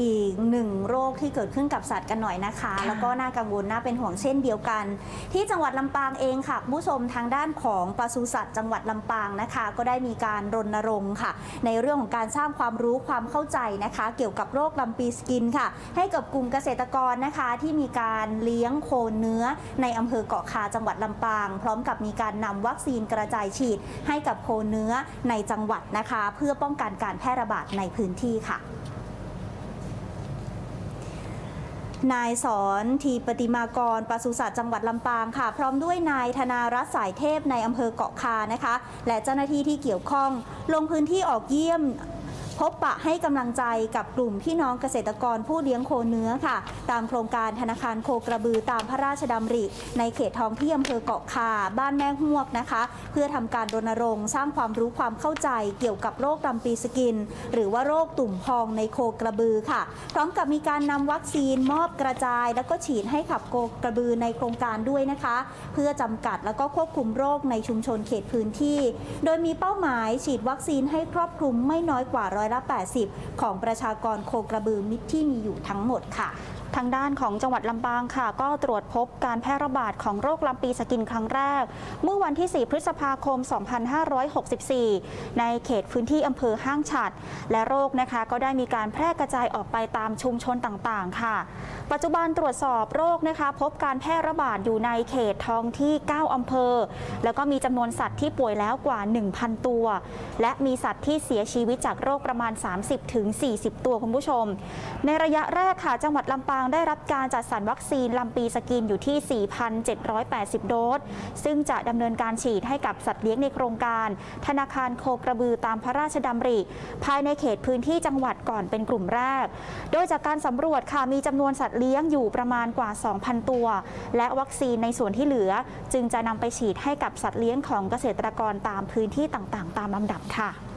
อีกหนึ่งโรคที่เกิดขึ้นกับสัตว์กันหน่อยนะคะค่ะแล้วก็น่ากังวลน่าเป็นห่วงเช่นเดียวกัน ที่จังหวัดลำปางเองค่ะคุณผู้ชมทางด้านของปศุสัตว์จังหวัดลำปางนะคะ ก็ได้มีการรณรงค์ค่ะ ในเรื่องของการสร้างความรู้ความเข้าใจนะคะ เกี่ยวกับโรคลำปีสกินค่ะ ให้กับกลุ่มเกษตรกรนะคะ ที่มีการเลี้ยงโคเนื้อ ในอำเภอเกาะคาจังหวัดลำปาง พร้อมกับมีการนำวัคซีนกระจายฉีด ให้กับโคเนื้อในจังหวัดนะคะ เพื่อป้องกันการแพร่ระบาดในพื้นที่ค่ะ นายสอนทีปฏิมากรปศุสัตว์จังหวัดลำปางค่ะ พร้อมด้วยนายธนารัตน์สายเทพในอำเภอเกาะคานะคะ และเจ้าหน้าที่ที่เกี่ยวข้อง ลงพื้นที่ออกเยี่ยม บปะให้กำลังใจกับกลุ่มพี่น้องเกษตรกรผู้เลี้ยงโคเนื้อค่ะ ตามโครงการธนาคารโคกระบือตามพระราชดำริ ในเขตท้องที่อำเภอเกาะคาบ้านแม่ฮวกนะคะ เพื่อทำการรณรงค์สร้างความรู้ความเข้าใจเกี่ยวกับโรคลำปีสกิน หรือว่าโรคตุ่มพองในโคกระบือค่ะ พร้อมกับมีการนำวัคซีนมอบกระจาย แล้วก็ฉีดให้ขับโคกระบือในโครงการด้วยนะคะ เพื่อจำกัดแล้วก็ควบคุมโรคในชุมชนเขตพื้นที่ โดยมีเป้าหมายฉีดวัคซีนให้ครอบคลุมไม่น้อยกว่าร้อยละ 80 ของประชากรโคกระบือมิตรที่มีอยู่ทั้งหมดค่ะ ทางด้านของจังหวัดลำปางค่ะ ก็ตรวจพบการแพร่ระบาดของโรคลำปีสกินครั้งแรก เมื่อวันที่ 4 พฤษภาคม 2564 ในเขตพื้นที่อำเภอห้างฉัด และโรคนะคะก็ได้มีการแพร่กระจายออกไปตามชุมชนต่างๆ ค่ะ ปัจจุบันตรวจสอบโรคนะคะ พบการแพร่ระบาดอยู่ในเขตท้องที่ 9 อำเภอ แล้วก็มีจำนวนสัตว์ที่ป่วยแล้วกว่า 1,000 ตัว และมีสัตว์ที่เสียชีวิตจากโรคประมาณ 30-40 ตัวคุณผู้ชม ในระยะแรกค่ะจังหวัดลำปางางได้รับการจัดสรรวัคซีนลำปีสกินอยู่ที่ 4,780 โดส ซึ่งจะดำเนินการฉีดให้กับสัตว์เลี้ยงในโครงการ ธนาคารโคกระบือตามพระราชดำริ ภายในเขตพื้นที่จังหวัดก่อนเป็นกลุ่มแรก โดยจากการสำรวจค่ะมีจำนวนสัตว์เลี้ยงอยู่ประมาณกว่า 2,000 ตัว และวัคซีนในส่วนที่เหลือ จึงจะนำไปฉีดให้กับสัตว์เลี้ยงของเกษตรกรตามพื้นที่ต่างๆ ตามลำดับค่ะ